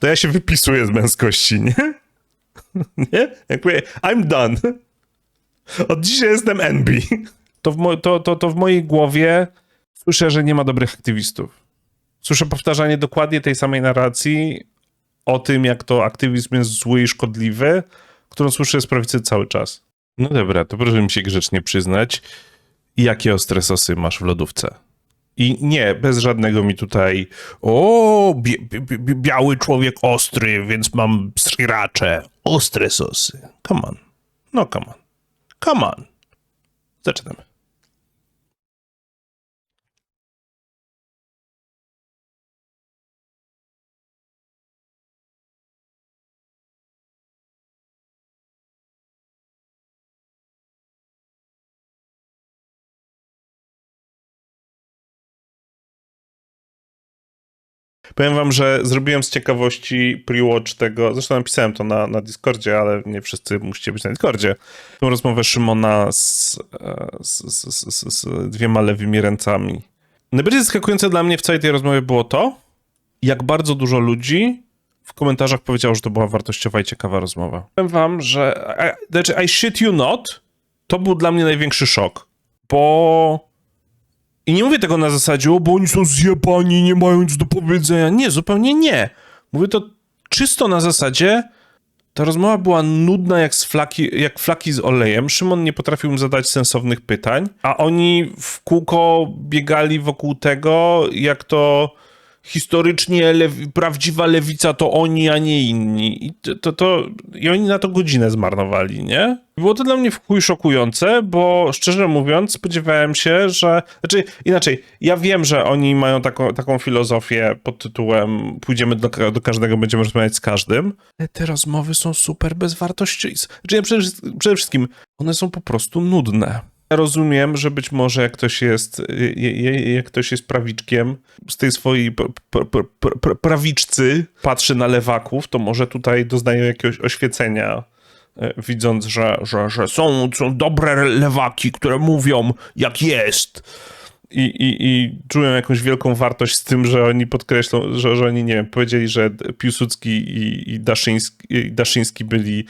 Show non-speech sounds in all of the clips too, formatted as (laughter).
to ja się wypisuję z męskości, nie? (laughs) Nie? Jak mówię, I'm done. Od dzisiaj jestem NB. To w, mo- to, to, to w mojej głowie słyszę, że nie ma dobrych aktywistów. Słyszę powtarzanie dokładnie tej samej narracji o tym, jak to aktywizm jest zły i szkodliwy, którą słyszę z prawicy cały czas. No dobra, to proszę mi się grzecznie przyznać, jakie ostre sosy masz w lodówce. I nie, bez żadnego mi tutaj o, bie, bie, biały człowiek ostry, więc mam sriracze. Ostre sosy. Come on. No come on. Come on. Zaczynamy. Powiem wam, że zrobiłem z ciekawości pre-watch tego, zresztą napisałem to na, na Discordzie, ale nie wszyscy musicie być na Discordzie, tą rozmowę Szymona z, e, z, z, z, z dwiema lewymi ręcami. Najbardziej zaskakujące dla mnie w całej tej rozmowie było to, jak bardzo dużo ludzi w komentarzach powiedziało, że to była wartościowa i ciekawa rozmowa. Powiem wam, że I, znaczy I shit you not, to był dla mnie największy szok, bo i nie mówię tego na zasadzie, o, bo oni są zjebani, nie mają nic do powiedzenia. Nie, zupełnie nie. Mówię to czysto na zasadzie, ta rozmowa była nudna jak, z flaki, jak flaki z olejem. Szymon nie potrafił im zadać sensownych pytań, a oni w kółko biegali wokół tego, jak to historycznie lew- prawdziwa lewica to oni, a nie inni. I to, to, to I oni na to godzinę zmarnowali, nie? Było to dla mnie w chuj szokujące, bo szczerze mówiąc spodziewałem się, że... Znaczy inaczej, ja wiem, że oni mają taką, taką filozofię pod tytułem pójdziemy do, do każdego, będziemy rozmawiać z każdym, ale te rozmowy są super bezwartościowe. Znaczy ja przede, przede wszystkim one są po prostu nudne. Rozumiem, że być może jak ktoś jest, jak ktoś jest prawiczkiem, z tej swojej pr- pr- pr- pr- pr- prawiczcy patrzy na lewaków, to może tutaj doznaje jakiegoś oświecenia, e, widząc, że, że, że są, są dobre lewaki, które mówią jak jest. I, i, I czują jakąś wielką wartość z tym, że oni podkreślą, że, że oni, nie wiem, powiedzieli, że Piłsudski i, i, Daszyński, i Daszyński byli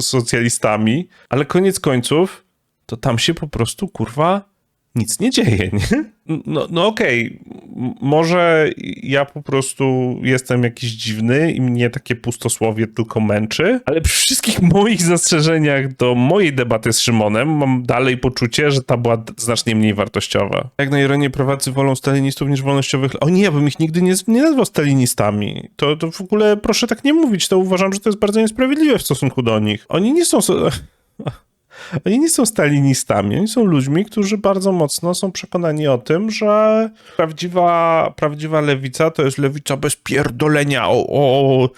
socjalistami, ale koniec końców to tam się po prostu, kurwa, nic nie dzieje, nie? No, no okej, M- może ja po prostu jestem jakiś dziwny i mnie takie pustosłowie tylko męczy, ale przy wszystkich moich zastrzeżeniach do mojej debaty z Szymonem mam dalej poczucie, że ta była znacznie mniej wartościowa. Jak na ironię prawacy wolą stalinistów niż wolnościowych... O nie, ja bym ich nigdy nie, nie nazwał stalinistami. To, to w ogóle proszę tak nie mówić, to uważam, że to jest bardzo niesprawiedliwe w stosunku do nich. Oni nie są... So... Oni nie są stalinistami, oni są ludźmi, którzy bardzo mocno są przekonani o tym, że prawdziwa, prawdziwa lewica to jest lewica bez pierdolenia o, o,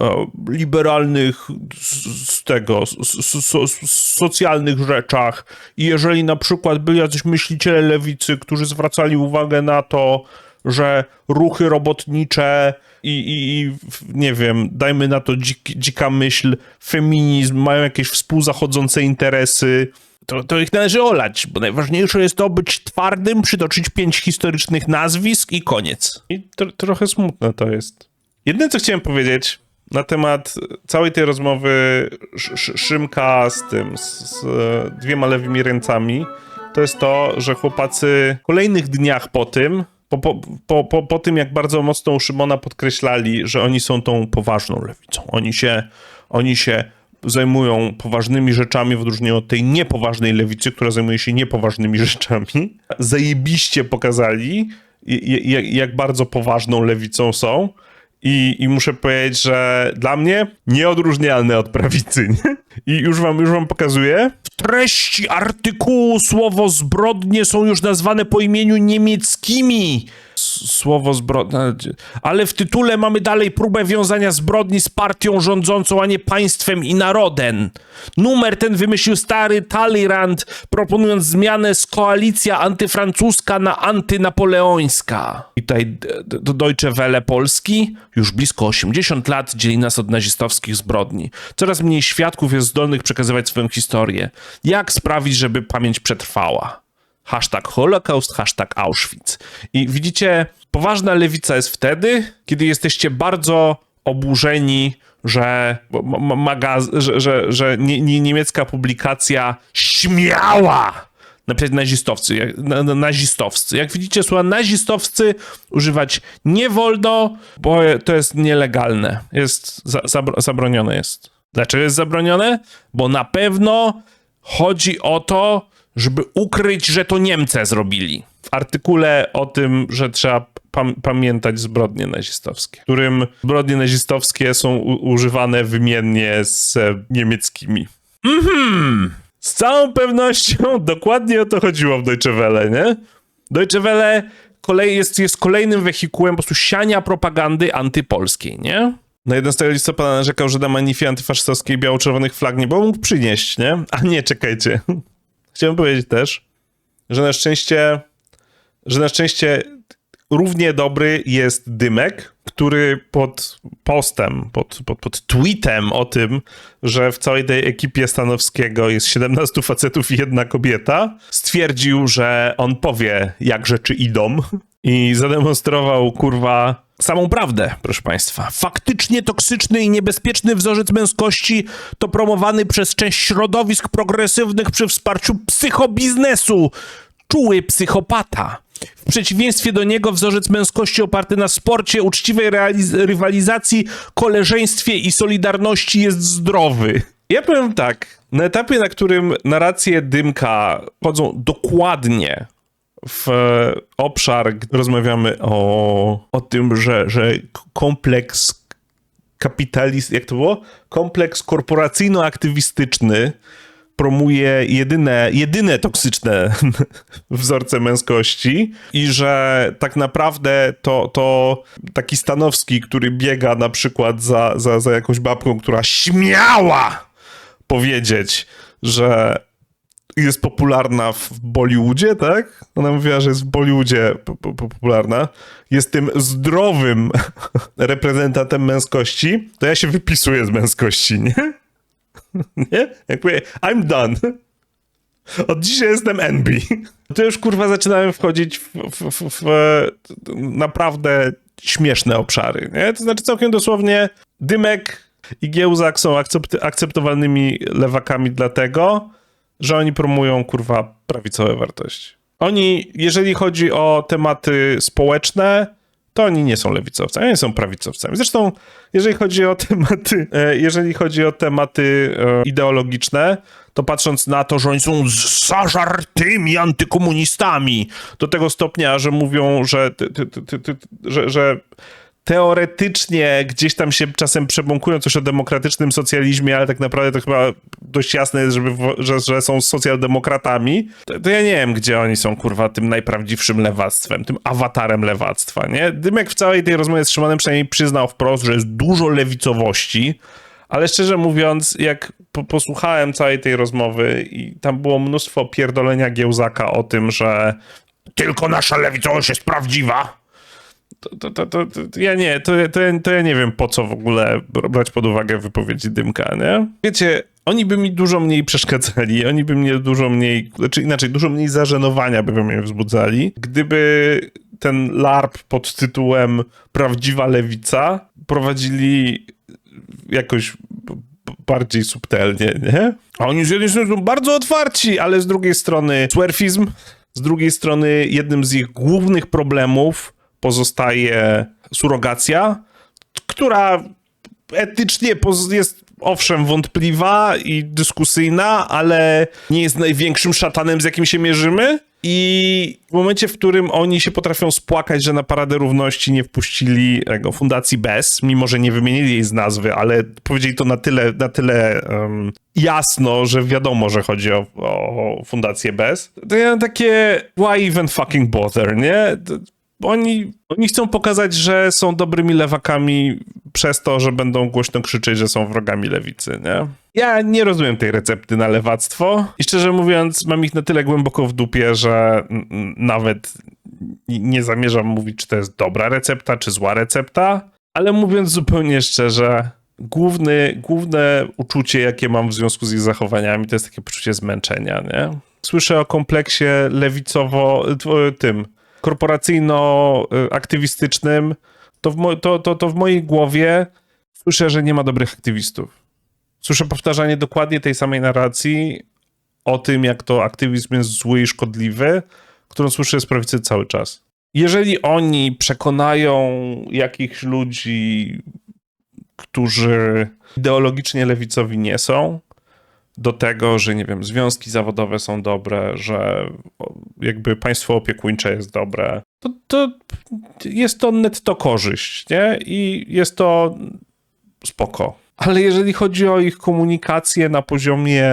o liberalnych z, z tego, z, z, socjalnych rzeczach. I jeżeli na przykład byli jacyś myśliciele lewicy, którzy zwracali uwagę na to, że ruchy robotnicze i, i, i nie wiem, dajmy na to dzik, dzika myśl, feminizm, mają jakieś współzachodzące interesy, to, to ich należy olać, bo najważniejsze jest to być twardym, przytoczyć pięć historycznych nazwisk i koniec. I tro, trochę smutne to jest. Jedyne, co chciałem powiedzieć na temat całej tej rozmowy Sz- Sz- Szymka z tym, z, z dwiema lewymi ręcami, to jest to, że chłopacy w kolejnych dniach po tym, po, po, po, po, tym jak bardzo mocno u Szymona podkreślali, że oni są tą poważną lewicą. Oni się, oni się zajmują poważnymi rzeczami w odróżnieniu od tej niepoważnej lewicy, która zajmuje się niepoważnymi (laughs) rzeczami. Zajebiście pokazali, jak bardzo poważną lewicą są. I, I muszę powiedzieć, że dla mnie nieodróżnialne od prawicy. Nie? I już wam, już wam pokazuję. W treści artykułu słowo zbrodnie są już nazwane po imieniu niemieckimi. Słowo zbrodnia. Ale w tytule mamy dalej próbę wiązania zbrodni z partią rządzącą, a nie państwem i narodem. Numer ten wymyślił stary Talleyrand, proponując zmianę z koalicja antyfrancuska na antynapoleońska. I tutaj Deutsche Welle Polski już blisko 80 lat dzieli nas od nazistowskich zbrodni. Coraz mniej świadków jest zdolnych przekazywać swoją historię. Jak sprawić, żeby pamięć przetrwała? Hashtag Holocaust, hashtag Auschwitz. I widzicie, poważna lewica jest wtedy, kiedy jesteście bardzo oburzeni, że, ma- ma- magaz- że, że, że nie, nie, niemiecka publikacja śmiała napisać nazistowcy, na, na. Jak widzicie, słowa nazistowcy używać nie wolno, bo to jest nielegalne. Jest za, zabro, zabronione jest. Dlaczego jest zabronione? Bo na pewno chodzi o to, żeby ukryć, że to Niemcy zrobili. W artykule o tym, że trzeba pam- pamiętać zbrodnie nazistowskie, w którym zbrodnie nazistowskie są używane wymiennie z e, niemieckimi. Mhm. Z całą pewnością dokładnie o to chodziło w Deutsche Welle, nie? Deutsche Welle kolej, jest, jest kolejnym wehikułem po prostu siania propagandy antypolskiej, nie? No 11 listopada narzekał, że na manifie antyfaszystowskiej biało-czerwonych flag nie było mógł przynieść, nie? A nie, czekajcie. Chciałem powiedzieć też, że na szczęście, że na szczęście równie dobry jest Dymek, który pod postem, pod, pod, pod tweetem o tym, że w całej tej ekipie Stanowskiego jest 17 facetów i jedna kobieta, stwierdził, że on powie, jak rzeczy idą i zademonstrował, kurwa, samą prawdę, proszę państwa. Faktycznie toksyczny i niebezpieczny wzorzec męskości to promowany przez część środowisk progresywnych przy wsparciu psychobiznesu. Czuły psychopata. W przeciwieństwie do niego wzorzec męskości oparty na sporcie, uczciwej rywalizacji, koleżeństwie i solidarności jest zdrowy. Ja powiem tak, na etapie, na którym narracje Dymka chodzą dokładnie w obszar, rozmawiamy o, o tym, że, że kompleks kapitalist, jak to było? Kompleks korporacyjno-aktywistyczny promuje jedyne, jedyne toksyczne (laughs) wzorce męskości i że tak naprawdę to, to taki Stanowski, który biega na przykład za, za, za jakąś babką, która śmiała powiedzieć, że jest popularna w Bollywoodzie, tak? Ona mówiła, że jest w Bollywoodzie po, po, popularna. Jest tym zdrowym (laughs) reprezentantem męskości, to ja się wypisuję z męskości, nie? (laughs) Nie? Jak mówię, I'm done. Od dzisiaj jestem NB. To już kurwa zaczynałem wchodzić w, w, w, w naprawdę śmieszne obszary, nie? To znaczy całkiem dosłownie Dymek i Giełzak są akcept, akceptowalnymi lewakami dlatego, że oni promują kurwa prawicowe wartości. Oni, jeżeli chodzi o tematy społeczne, to oni nie są lewicowcami, oni są prawicowcami. Zresztą, jeżeli chodzi o tematy, e, jeżeli chodzi o tematy e, ideologiczne, to patrząc na to, że oni są zażartymi antykomunistami do tego stopnia, że mówią, że, że, że teoretycznie gdzieś tam się czasem przebąkują coś o demokratycznym socjalizmie, ale tak naprawdę to chyba dość jasne jest, żeby, że, że są socjaldemokratami, to, to ja nie wiem, gdzie oni są, kurwa, tym najprawdziwszym lewactwem, tym awatarem lewactwa, nie? Dymek w całej tej rozmowie z Szymonem przynajmniej przyznał wprost, że jest dużo lewicowości, ale szczerze mówiąc, jak po, posłuchałem całej tej rozmowy i tam było mnóstwo pierdolenia Giełzaka o tym, że tylko nasza lewicowość jest prawdziwa, to, to, to, to, ja nie, to, to, to ja nie wiem po co w ogóle brać pod uwagę wypowiedzi Dymka, nie? Wiecie, oni by mi dużo mniej przeszkadzali, oni by mnie dużo mniej, znaczy inaczej, dużo mniej zażenowania by mnie wzbudzali, gdyby ten LARP pod tytułem Prawdziwa Lewica prowadzili jakoś bardziej subtelnie, nie? A oni z jednej strony są bardzo otwarci, ale z drugiej strony swerfizm, z drugiej strony jednym z ich głównych problemów pozostaje surogacja, która etycznie jest owszem wątpliwa i dyskusyjna, ale nie jest największym szatanem, z jakim się mierzymy. I w momencie, w którym oni się potrafią spłakać, że na Paradę Równości nie wpuścili tego Fundacji BES, mimo że nie wymienili jej z nazwy, ale powiedzieli to na tyle, na tyle em, jasno, że wiadomo, że chodzi o, o Fundację BES, to ja takie why even fucking bother, nie? Oni, oni chcą pokazać, że są dobrymi lewakami przez to, że będą głośno krzyczeć, że są wrogami lewicy, nie? Ja nie rozumiem tej recepty na lewactwo i szczerze mówiąc mam ich na tyle głęboko w dupie, że nawet nie zamierzam mówić, czy to jest dobra recepta, czy zła recepta, ale mówiąc zupełnie szczerze, główny, główne uczucie, jakie mam w związku z ich zachowaniami, to jest takie poczucie zmęczenia, nie? Słyszę o kompleksie lewicowo, tym, korporacyjno-aktywistycznym, to w, to, to, to w mojej głowie słyszę, że nie ma dobrych aktywistów. Słyszę powtarzanie dokładnie tej samej narracji o tym, jak to aktywizm jest zły i szkodliwy, którą słyszę z prawicy cały czas. Jeżeli oni przekonają jakichś ludzi, którzy ideologicznie lewicowi nie są, do tego, że nie wiem, związki zawodowe są dobre, że jakby państwo opiekuńcze jest dobre, to, to jest to netto korzyść, nie? I jest to spoko. Ale jeżeli chodzi o ich komunikację na poziomie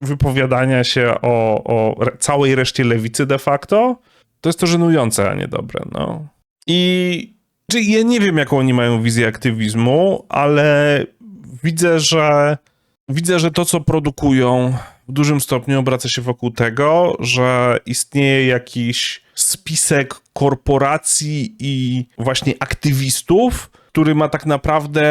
wypowiadania się o, o całej reszcie lewicy de facto, to jest to żenujące, a nie dobre, no. I czy ja nie wiem, jaką oni mają wizję aktywizmu, ale widzę, że widzę, że to, co produkują, w dużym stopniu obraca się wokół tego, że istnieje jakiś spisek korporacji i właśnie aktywistów, który ma tak naprawdę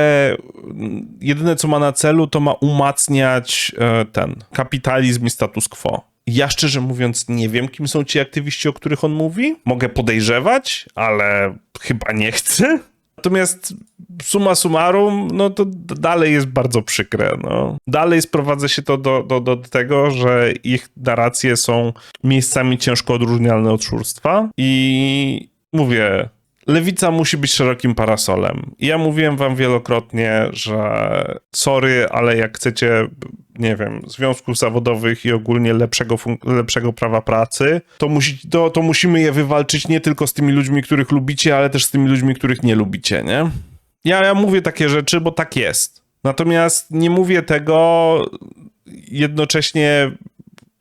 jedyne, co ma na celu, to ma umacniać e, ten kapitalizm i status quo. Ja szczerze mówiąc nie wiem, kim są ci aktywiści, o których on mówi. Mogę podejrzewać, ale chyba nie chcę. Natomiast summa summarum, no to dalej jest bardzo przykre. No. Dalej sprowadza się to do, do, do tego, że ich narracje są miejscami ciężko odróżnialne od szurstwa i mówię, lewica musi być szerokim parasolem. Ja mówiłem wam wielokrotnie, że sorry, ale jak chcecie, nie wiem, związków zawodowych i ogólnie lepszego, lepszego prawa pracy, to, musi, to, to musimy je wywalczyć nie tylko z tymi ludźmi, których lubicie, ale też z tymi ludźmi, których nie lubicie, nie? Ja, ja mówię takie rzeczy, bo tak jest. Natomiast nie mówię tego jednocześnie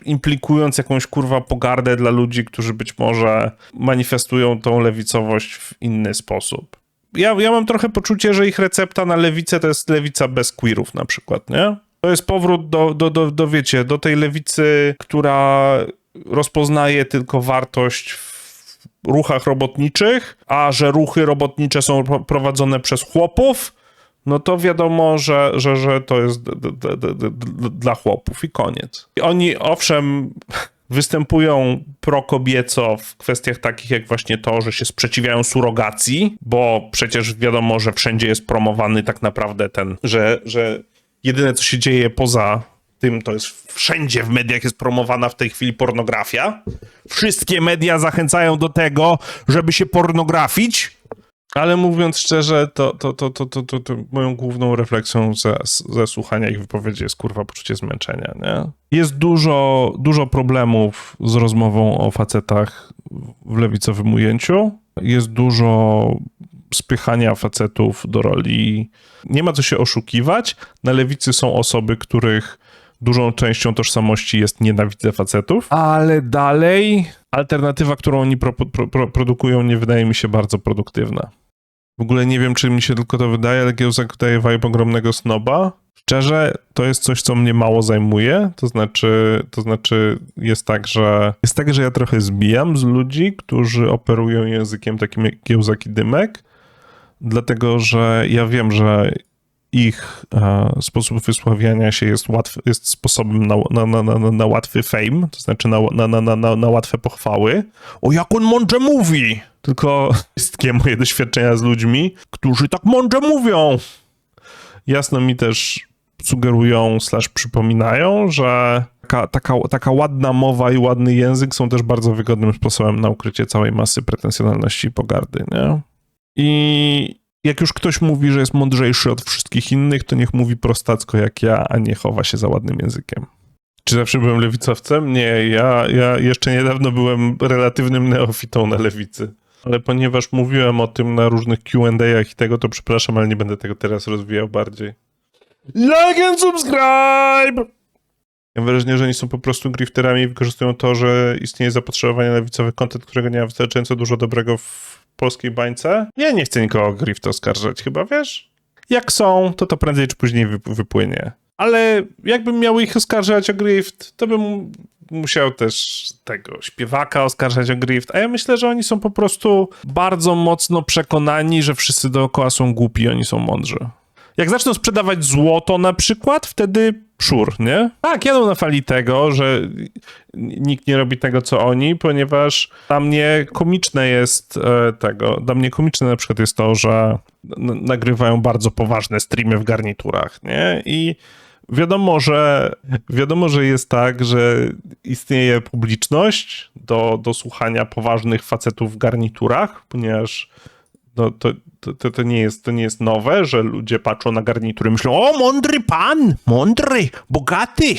implikując jakąś kurwa pogardę dla ludzi, którzy być może manifestują tą lewicowość w inny sposób. Ja, ja mam trochę poczucie, że ich recepta na lewicę to jest lewica bez queerów na przykład, nie? To jest powrót do, do, do, do wiecie, do tej lewicy, która rozpoznaje tylko wartość w ruchach robotniczych, a że ruchy robotnicze są pro- prowadzone przez chłopów, no to wiadomo, że, że, że to jest dla chłopów i koniec. I oni owszem (laughs) występują prokobieco w kwestiach takich jak właśnie to, że się sprzeciwiają surogacji, bo przecież wiadomo, że wszędzie jest promowany tak naprawdę ten, że, że jedyne co się dzieje poza tym to jest wszędzie w mediach jest promowana w tej chwili pornografia. Wszystkie media zachęcają do tego, żeby się pornografić, ale mówiąc szczerze, to, to, to, to, to, to, to moją główną refleksją ze, ze słuchania ich wypowiedzi jest kurwa poczucie zmęczenia, nie? Jest dużo, dużo problemów z rozmową o facetach w lewicowym ujęciu. Jest dużo spychania facetów do roli. Nie ma co się oszukiwać. Na lewicy są osoby, których dużą częścią tożsamości jest nienawidzę facetów, ale dalej alternatywa, którą oni pro, pro, pro, produkują, nie wydaje mi się bardzo produktywna. W ogóle nie wiem, czy mi się tylko to wydaje, ale Giełzak daje vibe ogromnego snoba. Szczerze, to jest coś, co mnie mało zajmuje. To znaczy, to znaczy jest tak, że jest tak, że ja trochę zbijam z ludzi, którzy operują językiem takim jak Giełzak i Dymek, dlatego że ja wiem, że ich e, sposób wysławiania się jest, łatwy, jest sposobem na, na, na, na, na łatwy fame, to znaczy na, na, na, na, na, łatwe pochwały. O, jak on mądrze mówi! Tylko wszystkie moje doświadczenia z ludźmi, którzy tak mądrze mówią, jasno mi też sugerują, slash przypominają, że taka, taka, taka ładna mowa i ładny język są też bardzo wygodnym sposobem na ukrycie całej masy pretensjonalności i pogardy, nie? I jak już ktoś mówi, że jest mądrzejszy od wszystkich innych, to niech mówi prostacko jak ja, a nie chowa się za ładnym językiem. Czy zawsze byłem lewicowcem? Nie, ja, ja jeszcze niedawno byłem relatywnym neofitą na lewicy. Ale ponieważ mówiłem o tym na różnych Q&A'ach i tego, to przepraszam, ale nie będę tego teraz rozwijał bardziej. Like and subscribe! Mam wrażenie, że oni są po prostu grifterami i wykorzystują to, że istnieje zapotrzebowanie na lewicowy content, którego nie ma wystarczająco dużo dobrego w polskiej bańce. Ja nie chcę nikogo o grift oskarżać, chyba wiesz? Jak są, to to prędzej czy później wyp- wypłynie. Ale jakbym miał ich oskarżać o grift, to bym musiał też tego śpiewaka oskarżać o grift, a ja myślę, że oni są po prostu bardzo mocno przekonani, że wszyscy dookoła są głupi, oni są mądrzy. Jak zaczną sprzedawać złoto na przykład, wtedy Szur, nie? Tak, jadą na fali tego, że nikt nie robi tego, co oni, ponieważ dla mnie komiczne jest e, tego, dla mnie komiczne na przykład jest to, że nagrywają bardzo poważne streamy w garniturach, nie? I wiadomo, że wiadomo, że jest tak, że istnieje publiczność do, do słuchania poważnych facetów w garniturach, ponieważ no, to, to, to, nie jest, to nie jest nowe, że ludzie patrzą na garnitury i myślą, o, mądry pan, mądry, bogaty.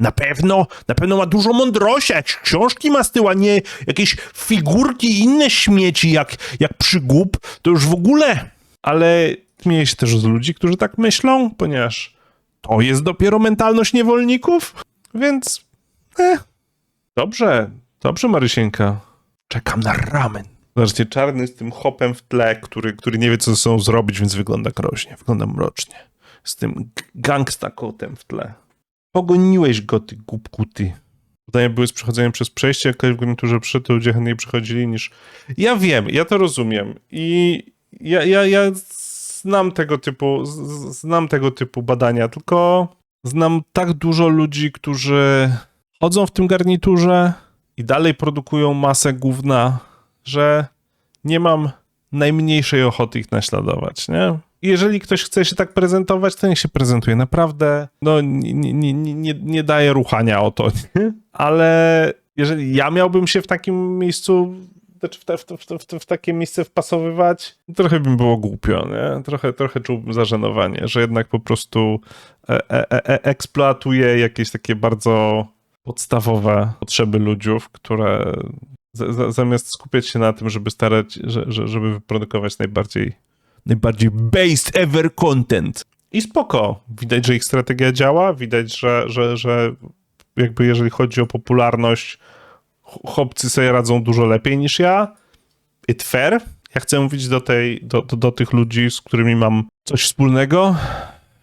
Na pewno, na pewno ma dużo mądrości, książki ma z tyłu, a nie jakieś figurki inne śmieci, jak, jak przygłup, to już w ogóle. Ale śmieję się też z ludzi, którzy tak myślą, ponieważ to jest dopiero mentalność niewolników, więc eh. dobrze, dobrze Marysieńka. Czekam na ramen. Zobaczcie, czarny z tym hopem w tle, który, który nie wie, co ze sobą zrobić, więc wygląda groźnie, wygląda mrocznie. Z tym gangsta kotem w tle. Pogoniłeś go, ty głupku, ty. Pytania były z przechodzeniem przez przejście, jak ktoś w garniturze przyszedł, to ludzie chętniej przychodzili niż... Ja wiem, ja to rozumiem i ja, ja, ja znam tego typu, znam tego typu badania, tylko znam tak dużo ludzi, którzy chodzą w tym garniturze i dalej produkują masę gówna, że nie mam najmniejszej ochoty ich naśladować, nie? Jeżeli ktoś chce się tak prezentować, to niech się prezentuje. Naprawdę, no nie, nie, nie, nie, daje ruchania o to, nie? Ale jeżeli ja miałbym się w takim miejscu, znaczy w, te, w, w, w, takie miejsce wpasowywać, trochę by mi było głupio, nie? Trochę, trochę czułbym zażenowanie, że jednak po prostu e, e, e, eksploatuje jakieś takie bardzo podstawowe potrzeby ludziów, które zamiast skupiać się na tym, żeby starać, że, że, żeby wyprodukować najbardziej, najbardziej based ever content. I spoko. Widać, że ich strategia działa, widać, że, że, że jakby jeżeli chodzi o popularność, ch- chłopcy sobie radzą dużo lepiej niż ja. It fair. Ja chcę mówić do, tej, do, do, do tych ludzi, z którymi mam coś wspólnego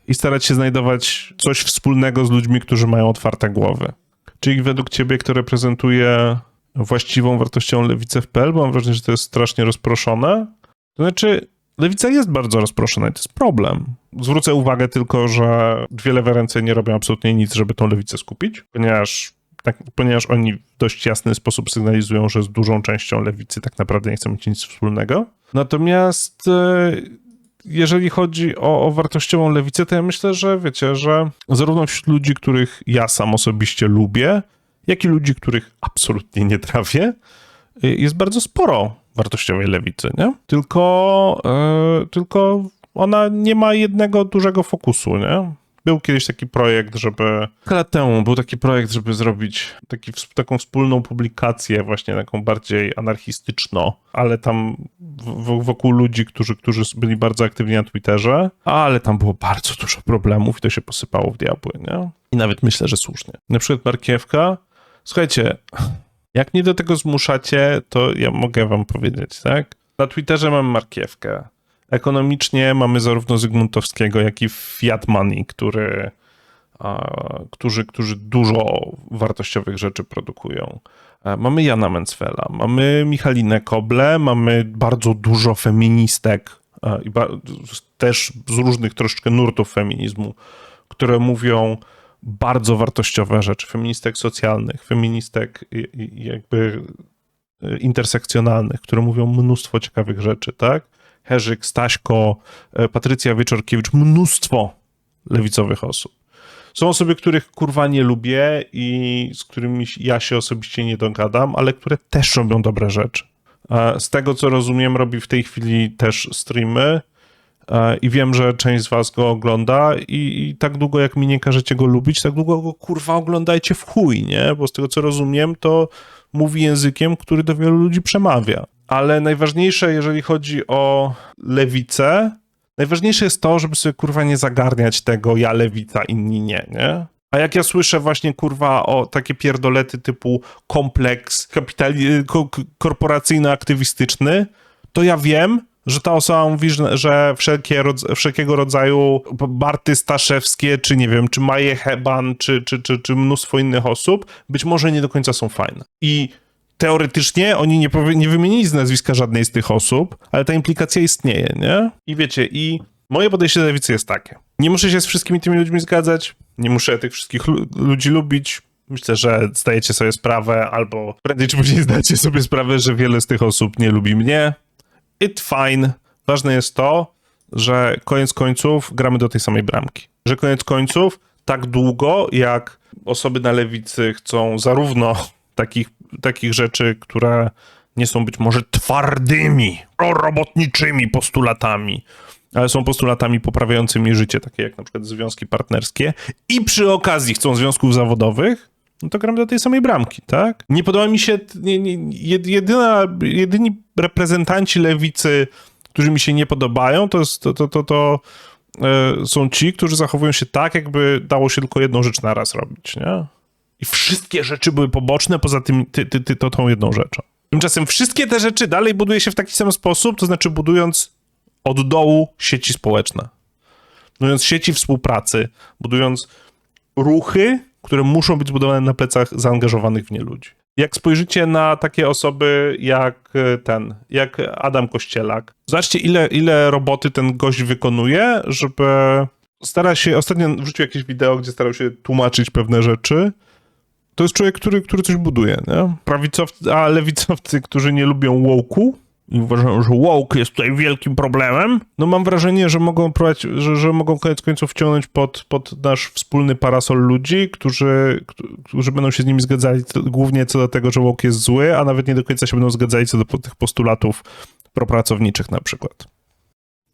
i starać się znajdować coś wspólnego z ludźmi, którzy mają otwarte głowy. Czyli według ciebie, kto reprezentuje właściwą wartością lewicę w PL, bo mam wrażenie, że to jest strasznie rozproszone. To znaczy, lewica jest bardzo rozproszona i to jest problem. Zwrócę uwagę tylko, że dwie lewe ręce nie robią absolutnie nic, żeby tą lewicę skupić, ponieważ, tak, ponieważ oni w dość jasny sposób sygnalizują, że z dużą częścią lewicy tak naprawdę nie chcą mieć nic wspólnego. Natomiast e, jeżeli chodzi o, o wartościową lewicę, to ja myślę, że wiecie, że zarówno wśród ludzi, których ja sam osobiście lubię, jak i ludzi, których absolutnie nie trafię, y, jest bardzo sporo wartościowej lewicy, nie? Tylko, e, tylko ona nie ma jednego dużego fokusu, nie? Był kiedyś taki projekt, żeby. Kilka temu był taki projekt, żeby zrobić taki, taką wspólną publikację, właśnie taką bardziej anarchistyczną, ale tam w, wokół ludzi, którzy, którzy byli bardzo aktywni na Twitterze, ale tam było bardzo dużo problemów i to się posypało w diabły, nie? I nawet myślę, że słusznie. Na przykład Markiewka. Słuchajcie, jak mnie do tego zmuszacie, to ja mogę wam powiedzieć, tak? Na Twitterze mam markiewkę. Ekonomicznie mamy zarówno Zygmuntowskiego, jak i Fiat Money, który, a, którzy, którzy dużo wartościowych rzeczy produkują. E, Mamy Jana Mencfela, mamy Michalinę Koble, mamy bardzo dużo feministek e, i ba- też z różnych troszeczkę nurtów feminizmu, które mówią bardzo wartościowe rzeczy, feministek socjalnych, feministek jakby e, intersekcjonalnych, które mówią mnóstwo ciekawych rzeczy, tak? Herzyk, Staśko, e, Patrycja Wieczorkiewicz, mnóstwo lewicowych osób. Są osoby, których kurwa nie lubię i z którymi ja się osobiście nie dogadam, ale które też robią dobre rzeczy. E, Z tego co rozumiem, robi w tej chwili też streamy i wiem, że część z was go ogląda i, i tak długo jak mi nie każecie go lubić, tak długo go kurwa oglądajcie w chuj, nie? Bo z tego co rozumiem, to mówi językiem, który do wielu ludzi przemawia. Ale najważniejsze, jeżeli chodzi o lewicę, najważniejsze jest to, żeby sobie kurwa nie zagarniać tego ja lewica, inni nie, nie? A jak ja słyszę właśnie kurwa o takie pierdolety typu kompleks kapitali- ko- korporacyjno-aktywistyczny, to ja wiem, że ta osoba mówi, że, wszelkie wszelkiego rodzaju Barty Staszewskie, czy nie wiem, czy Maje Heban, czy, czy, czy, czy mnóstwo innych osób, być może nie do końca są fajne. I teoretycznie oni nie, nie wymienili z nazwiska żadnej z tych osób, ale ta implikacja istnieje, nie? I wiecie, i Moje podejście do lewicy jest takie. Nie muszę się z wszystkimi tymi ludźmi zgadzać, nie muszę tych wszystkich lu- ludzi lubić. Myślę, że zdajecie sobie sprawę, albo prędzej czy później (laughs) zdacie sobie sprawę, że wiele z tych osób nie lubi mnie. It fine. Ważne jest to, że koniec końców gramy do tej samej bramki. Że koniec końców tak długo, jak osoby na lewicy chcą zarówno takich, takich rzeczy, które nie są być może twardymi, prorobotniczymi postulatami, ale są postulatami poprawiającymi życie, takie jak na przykład związki partnerskie, i przy okazji chcą związków zawodowych, no to gramy do tej samej bramki, tak? Nie podoba mi się, nie, nie, jed- jedyna, jedyni reprezentanci lewicy, którzy mi się nie podobają, to, to, to, to, to e, są ci, którzy zachowują się tak, jakby dało się tylko jedną rzecz naraz robić, nie? I wszystkie rzeczy były poboczne poza tym, ty, ty, ty, to tą jedną rzeczą. Tymczasem wszystkie te rzeczy dalej buduje się w taki sam sposób, to znaczy budując od dołu sieci społeczne. Budując sieci współpracy, budując ruchy, które muszą być zbudowane na plecach zaangażowanych w nie ludzi. Jak spojrzycie na takie osoby jak e, ten, jak Adam Kościelak, zobaczcie ile, ile roboty ten gość wykonuje, żeby stara się, ostatnio wrzucił jakieś wideo, gdzie starał się tłumaczyć pewne rzeczy. To jest człowiek, który, który coś buduje, nie? Prawicowcy, a lewicowcy, którzy nie lubią woke'u i uważają, że woke jest tutaj wielkim problemem, no mam wrażenie, że mogą prowadzić, że, że mogą koniec końców wciągnąć pod, pod nasz wspólny parasol ludzi, którzy, którzy będą się z nimi zgadzali to, głównie co do tego, że woke jest zły, a nawet nie do końca się będą zgadzali co do tych postulatów propracowniczych na przykład.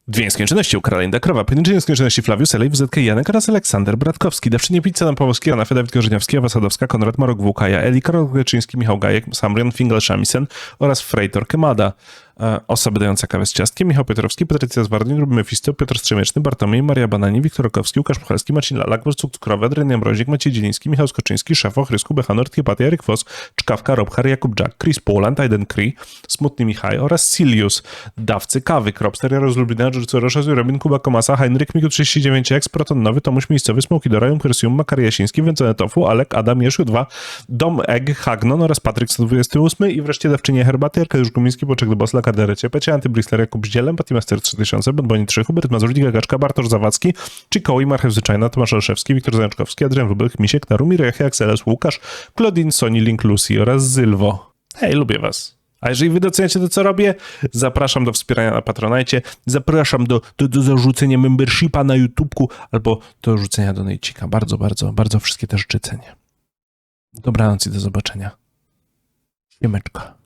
Dwie nieskończoności u Karolina Krowa, pojedyncze nieskończoności Flawius Elej, WZK Janek oraz Aleksander Bratkowski, Dawczynie Pizza na Pawłowski, Anna Dawid Korzeniowski, Ewa Sadowska, Konrad Marok Włukaja, Eli, Karol Greczyński, Michał Gajek, Samrion Fingal-Shamisen oraz Freitor Kemada. E, osoby dające kawę z ciastkiem, Michał Piotrowski, Patrycja Zwardyn, Mefisto, Piotr Strzemieczny, Bartłomiej, Maria Banani, Wiktor Rokowski, Łukasz Puchalski, Marcin Lalak, Wojciech Cukrowy, Adrian Mrozik, Maciej Dzieliński, Michał Skoczyński, Szefo, Chrysku, Bechanort, Kiepatia, Eryk Fos, Czkawka, Robhar, Jakub Jack, Chris Poland, Aiden Cree, Smutny Michaj oraz Silius, dawcy kawy, Kropster, Jarosz Lublina, George Rosza, Robin, Kuba Komasa, Heinrich, Miku 39, X, Proton Nowy, Tomuś Miejscowy, Smoki Dora, Jumpersium, Makar Jasiński, Wędzone Tofu, Alek, Adam, Jeszu 2, Dom Egg, Hagnon oraz Patryk 128 i wreszcie dawczynie herbaty, Arkadiusz Gumiński, Boczek do Bosla, Kaderecie, Pecie, Antybrisler, Jakub Zdzielem, Patimaster 3000, Bonboni 3, Hubert Mazur, Liga Gaczka, Bartosz Zawadzki, Cikoł Marchew Zwyczajna, Tomasz Olszewski, Wiktor Zajączkowski, Adrian Wróbel, Misiek, Narumir, Jachia, Akseles, Łukasz, Claudine, Sony, Link, Lucy oraz Zylwo. Hej, lubię was. A jeżeli wy doceniacie to, co robię, zapraszam do wspierania na Patronajcie, zapraszam do, do, do zarzucenia membershipa na YouTubeku albo do rzucenia donajcika. Bardzo, bardzo, bardzo wszystkie te cenię. Dobranoc i do zobaczenia. Siemeczka.